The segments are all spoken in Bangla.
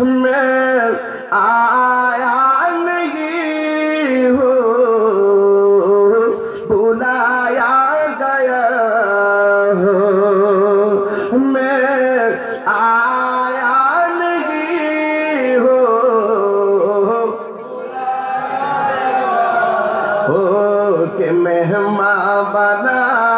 मैं आया नहीं हो बुलाया गया हो मैं आया नहीं हो हो के मेहमान बना कर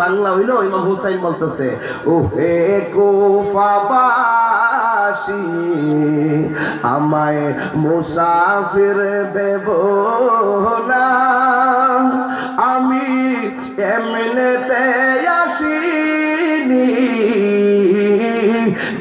বাংলা হইল, ইমাম হুসাইন বলতেছে ও হে কোফাবাসী আমায় মুসাফির বেব না। আমি এমনিতে আসিনি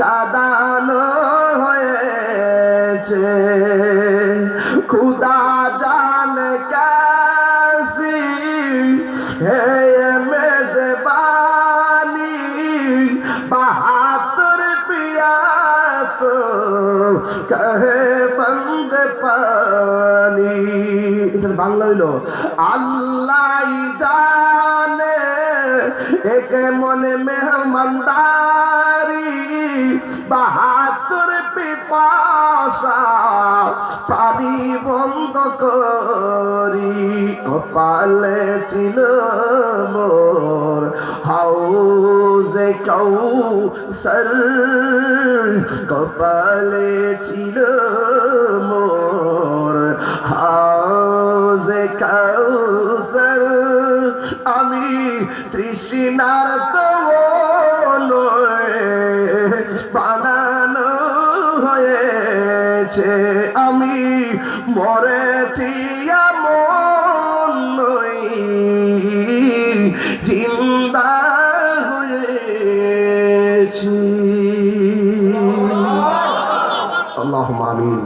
কাদানো হয়েছে। খুদা জান কাসি হে মেজবানি বাহাত্তর পিয়াস, কহে বন্দ পানি। বাংলা হইল আল্লাহ জানে, একে মনে মেহমানদারি বাহাত্তর পিপাসা পানি বন্ধ করি, কপালে ছিল মোর। হাউজে কৌ সর কপালে ছিল মোর। হাউজে কৌ সর আমি তৃষ্ণার তো নয় বানানো হয়েছে। আমি মরেছি এমন নই জিন্দা হয়েছি। আল্লাহ। আমিন।